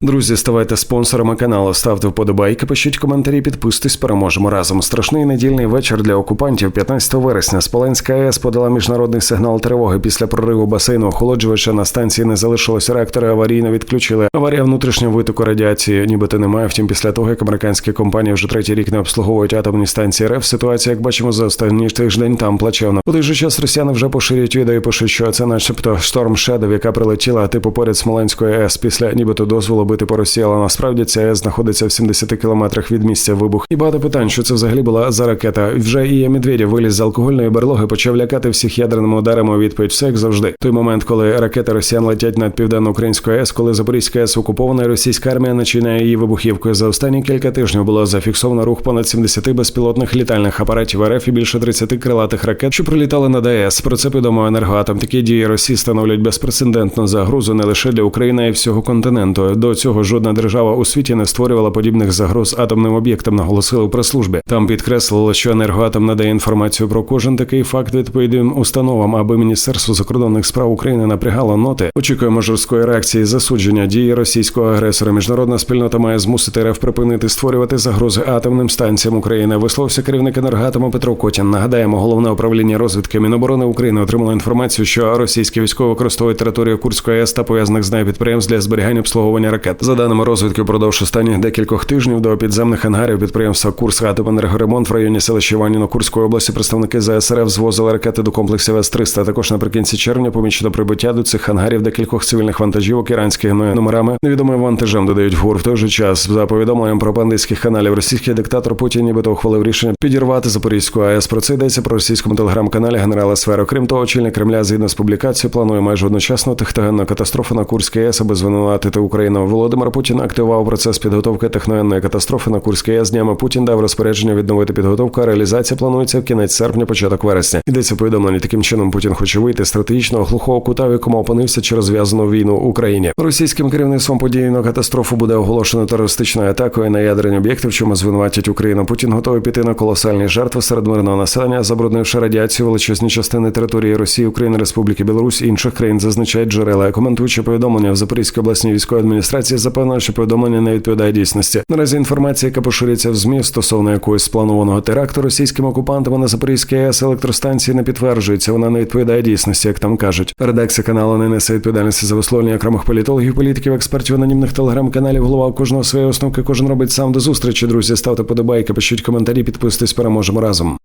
Друзі, ставайте спонсорами каналу, ставте вподобайки, пишіть коментарі, підписуйтесь, переможемо разом. Страшний недільний вечір для окупантів 15 вересня. Смоленська АЕС подала міжнародний сигнал тривоги після прориву басейну охолоджувача. На станції не залишилось реактори, аварійно відключили. Аварія внутрішнього витоку радіації, нібито немає. Втім, після того як американські компанії вже третій рік не обслуговують атомні станції РФ, ситуація, як бачимо, за останній тиждень там плачевна. У той же час росіяни вже поширюють відео і пишуть, що це, начебто, шторм Shadow, яка прилетіла типу поряд Смоленської АЕС після нібито дозволу бити по Росії, але насправді ця АЕС знаходиться в 70 кілометрах від місця вибух. І багато питань, що це взагалі була за ракета. Вже і Медведєв виліз з алкогольної берлоги, почав лякати всіх ядерними ударами. у Відповідь все як завжди. Той момент, коли ракети росіян летять над південно-українською АЕС, коли Запорізька АЕС окупована, і російська армія начинає її вибухівкою. За останні кілька тижнів було зафіксовано рух понад 70 безпілотних літальних апаратів РФ і більше 30 крилатих ракет, що прилітали над АЕС. Про це повідомив енергоатом. Такі дії Росії становлять безпрецедентну загрозу не лише для України, а й всього континенту. До цього жодна держава у світі не створювала подібних загроз атомним об'єктам, наголосили у прес-службі. Там підкреслили, що енергоатом надає інформацію про кожен такий факт відповідним установам, аби Міністерство закордонних справ України напрягало ноти. Очікуємо жорсткої реакції засудження дії російського агресора. Міжнародна спільнота має змусити РФ припинити створювати загрози атомним станціям України. Висловився керівник енергоатому Петро Котін. Нагадаємо, головне управління розвідки Міноборони України отримало інформацію, що російські військові використовують територію Курської АЕС та пов'язаних з нею підприємств для зберігання обслуговування ракет. За даними розвідки, впродовж останніх декількох тижнів до підземних ангарів підприємства Курс «Атоменергоремонт» в районі селища Іваніно Курської області представники ЗСРФ звозили ракети до комплексів С-300. Також наприкінці червня помічено прибуття до цих ангарів декількох цивільних вантажівок іранськими номерами невідомим вантажем додають в ГУР. В той же час за повідомленням пропагандистських каналів російський диктатор Путін нібито ухвалив рішення підірвати Запорізьку АЕС. Про це йдеться про російському телеграм-каналі генерала Сфера. Крім того, очільник Кремля згідно з публікацією планує майже одночасно техногенну катастрофу на Курській АЕС, аби звинуватити Україну. Володимир Путін активував процес підготовки техногенної катастрофи на Курській АЕС. Днями Путін дав розпорядження відновити підготовку. Реалізація планується в кінець серпня, початок вересня. Йдеться повідомлення. Таким чином Путін хоче вийти з стратегічного глухого кута, в якому опинився через зв'язану війну в Україні. Російським керівництвом подійну катастрофу буде оголошено терористичною атакою на ядерні об'єкти, в чому звинуватять Україну. Путін готовий піти на колосальні жертви серед мирного населення, забруднивши радіацію величезні частини території Росії, України, Республіки Білорусь і інших країн. Зазначають джерела. Коментуючи повідомлення в Запорізькій обласній військовій адміністрації, запевнили, що повідомлення не відповідає дійсності. Наразі інформація, яка поширюється в змі стосовно якогось спланованого теракту російськими окупантами на Запорізькій АЕС електростанції не підтверджується. Вона не відповідає дійсності, як там кажуть. Редакція каналу не несе відповідальності за висловлення окремих політологів, політиків, експертів, анонімних телеграм-каналів. Голова кожного свої основки. Кожен робить сам до зустрічі. Друзі, ставте подобайки, пишіть коментарі, підписуйтесь, переможемо разом.